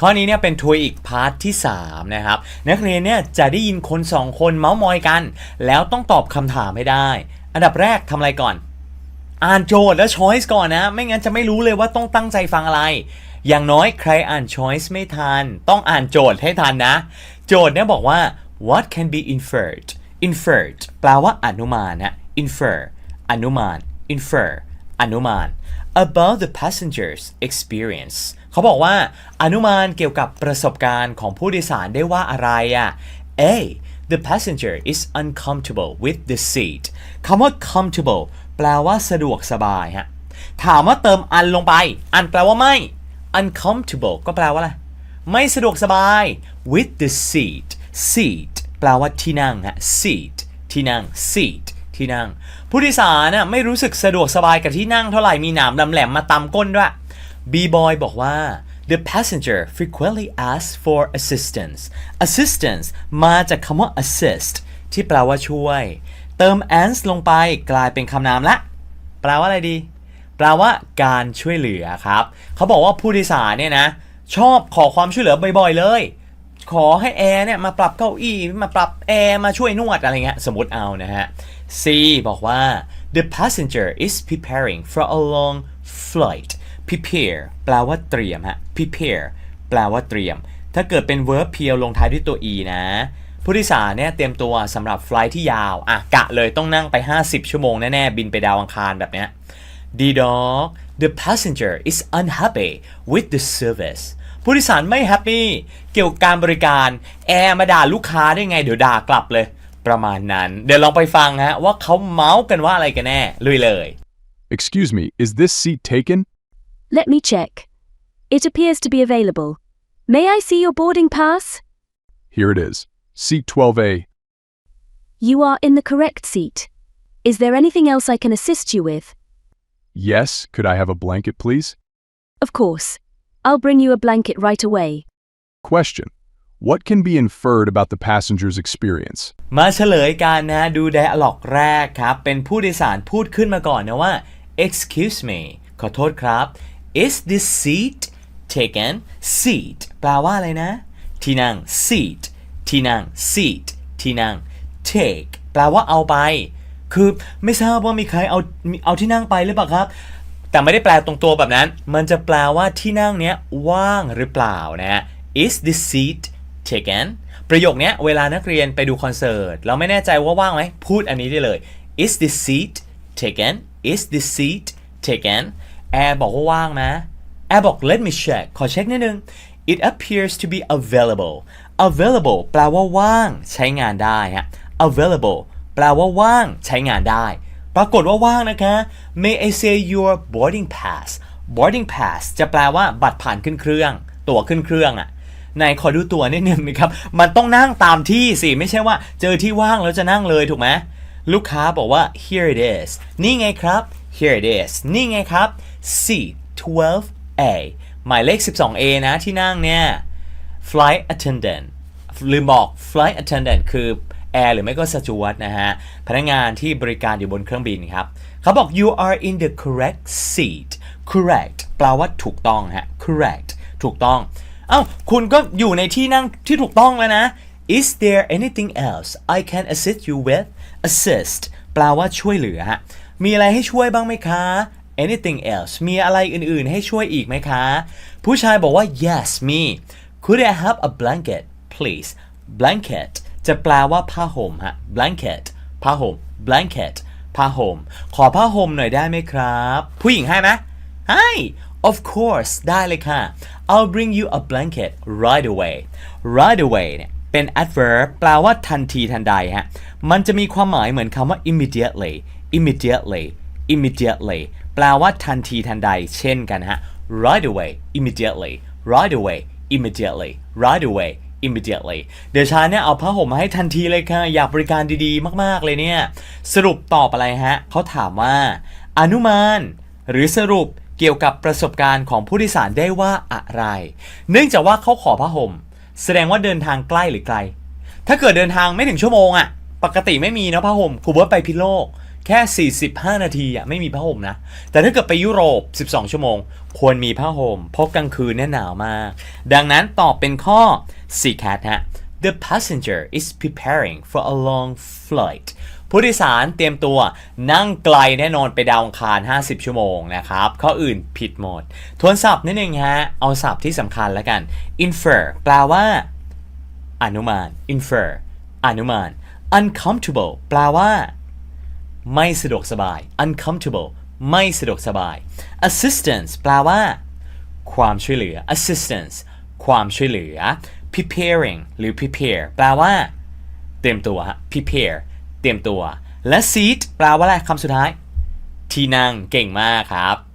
ข้อนี้เนี่ยเป็นทัวร์อีกพาร์ทที่ 3 นะครับ นักเรียนเนี่ยจะได้ยินคน 2 คนเมาส์มอยกัน แล้วต้องตอบคำถามให้ได้ อันดับแรกทำอะไรก่อน อ่านโจทย์และช้อยส์ก่อนนะ ไม่งั้นจะไม่รู้เลยว่าต้องตั้งใจฟังอะไร อย่างน้อยใครอ่านช้อยส์ไม่ทัน ต้องอ่านโจทย์ให้ทันนะ โจทย์เนี่ยบอกว่า what can be inferred inferred แปลว่าอนุมานนะ infer อนุมาน infer อนุมาน about the passengers experience เขาบอกว่าอนุมานเกี่ยวกับประสบการณ์ของผู้โดยสารได้ว่าอะไรอะ A the passenger is uncomfortable with the seat คำว่า comfortable แปลว่าสะดวกสบายฮะ ถามว่าเติมอันลงไป อันแปลว่าไม่ uncomfortable ก็แปลว่าอะไร ไม่สะดวกสบาย with the seat seat แปลว่าที่นั่งฮะ seat ที่นั่ง seat ที่นั่ง ผู้โดยสารน่ะไม่รู้สึกสะดวกสบายกับที่นั่งเท่าไหร่มีหนามแหลมมาตำก้นด้วย B-boy บอกว่า the passenger frequently asks for assistance assistance มาจากคำว่า assist ที่แปลว่าช่วย เติม ans ลงไปกลายเป็นคำนามละ แปลว่าอะไรดี แปลว่าการช่วยเหลือครับ เขาบอกว่าผู้โดยสารเนี่ยนะ ชอบขอความช่วยเหลือบ่อยๆเลย ขอให้แอร์เนี่ยมาปรับเก้าอี้มาปรับแอร์มาช่วยนวดอะไรเงี้ยสมมติเอานะฮะ C บอกว่า the passenger is preparing for a long flight prepare แปลว่าเตรียมฮะ prepare แปลว่าเตรียม ถ้าเกิดเป็น verb เพียวลงท้ายด้วยตัว e นะ ผู้โดยสารเนี่ยเตรียมตัวสำหรับไฟลท์ที่ยาว อะกะเลยต้องนั่งไป 50 ชั่วโมงแน่ ๆ บินไปดาวอังคารแบบเนี้ย D dog the passenger is unhappy with the service ผู้โดยสารไม่แฮปปี้เกี่ยวกับการบริการแอร์มาด่าลูกค้าได้ไงเดี๋ยวด่ากลับเลย ประมาณนั้น เดี๋ยวลองไปฟังฮะว่าเขาเมาส์กันว่าอะไรกันแน่ลุยเลย Excuse me, is this seat taken? Let me check. It appears to be available. May I see your boarding pass? Here it is. Seat 12A. You are in the correct seat. Is there anything else I can assist you with? Yes, could I have a blanket, please? Of course. I'll bring you a blanket right away. Question. What can be inferred about the passenger's experience? มาเฉลยกันนะดูไดอะล็อกแรกครับ เป็นผู้โดยสารพูดขึ้นมาก่อนนะว่า excuse me ขอโทษครับ is this seat taken seat แปลว่าอะไรนะ ที่นั่ง seat ที่นั่ง seat ที่นั่ง take แปลว่าเอาไป คือไม่ทราบว่ามีใครเอาเอาที่นั่งไปหรือเปล่าครับ แต่ไม่ได้แปลตรงตัวแบบนั้น มันจะแปลว่าที่นั่งเนี้ยว่างหรือเปล่านะ is this seat taken ประโยคนี้เวลานักเรียนไปดูคอนเสิร์ตเราไม่แน่ใจว่าว่างไหมพูดอันนี้ได้เลย is this seat taken is this seat taken แอร์บอกว่าว่างนะแอร์บอก let me check ขอเช็คนิดนึง it appears to be available available แปลว่าว่างใช้งานได้ฮะ available แปลว่าว่างใช้งานได้ ปรากฏว่าว่างนะคะ May I say your boarding pass boarding pass จะแปลว่าบัตรผ่านขึ้นเครื่อง ตั๋วขึ้นเครื่องอะไหนขอดูตั๋วนิดนึงนะครับ มันต้องนั่งตามที่สิ ไม่ใช่ว่าเจอที่ว่างแล้วจะนั่งเลยถูกไหมลูกค้าบอกว่า here it is นี่ไงครับ here it is นี่ไงครับ seat 12A หมายเลข 12A นะที่นั่งเนี่ย flight attendant ลืมบอก flight attendant คือ แอร์หรือไม่ก็สจวตนะฮะพนักงานที่บริการอยู่บนเครื่องบินครับเขาบอก you are in the correct seat correct แปลว่าถูกต้องฮะ correct ถูกต้องเอ้าคุณก็อยู่ในที่นั่งที่ถูกต้องแล้วนะ is there anything else I can assist you with assist แปลว่าช่วยเหลือฮะมีอะไรให้ช่วยบ้างไหมคะ anything else มีอะไรอื่นๆ ให้ช่วยอีกไหมคะ ผู้ชายบอกว่า yes me could I have a blanket please blanket จะแปลว่าผ้าห่มฮะ blanket ผ้าห่ม blanket ผ้าห่ม ขอผ้าห่มหน่อยได้ไหมครับ ผู้หญิงให้ไหมให้ of course ได้เลยค่ะ I'll bring you a blanket right away right away เนี่ยเป็น adverb แปลว่าทันทีทันใดฮะ มันจะมีความหมายเหมือนคำว่า immediately immediately immediately แปลว่าทันทีทันใด เช่นกันฮะ right away immediately right away immediately right away immediately เดี๋ยวชาเนี่ยเอาผ้าห่มมาให้ทันทีเลยค่ะ อยากบริการดีๆ มากๆเลยเนี่ย สรุปตอบอะไรฮะ เขาถามว่า อนุมาน หรือสรุปเกี่ยวกับประสบการณ์ของผู้โดยสารได้ว่าอะไร เนื่องจากว่าเขาขอผ้าห่ม แสดงว่าเดินทางใกล้หรือไกล ถ้าเกิดเดินทางไม่ถึงชั่วโมงอะปกติไม่มีนะผ้าห่มคูเบิร์ตไปพิโลก แค่ 45 นาทีอะไม่มีผ้าห่มนะ แต่ถ้าเกิดไปยุโรป 12 ชั่วโมง ควรมีผ้าห่ม เพราะกลางคืนเนี่ยหนาวมาก ดังนั้นตอบเป็นข้อ C cat ฮะ The passenger is preparing for a long flight ผู้โดยสารเตรียมตัวนั่งไกลแน่นอนไปดาวอังคาร 50 ชั่วโมงนะครับ ข้ออื่นผิดหมด ทวนศัพท์นิดนึงฮะ เอาศัพท์ที่สำคัญแล้วกัน infer แปลว่า อนุมาน infer อนุมาน uncomfortable แปลว่า ไม่สะดวกสบาย uncomfortable ไม่สะดวกสบาย assistance แปลว่า ความช่วยเหลือ assistance ความช่วยเหลือ preparing หรือ prepare แปลว่า เตรียมตัว prepare เตรียมตัว และ seat แปลว่าอะไรคำสุดท้าย ที่นั่งเก่งมากครับ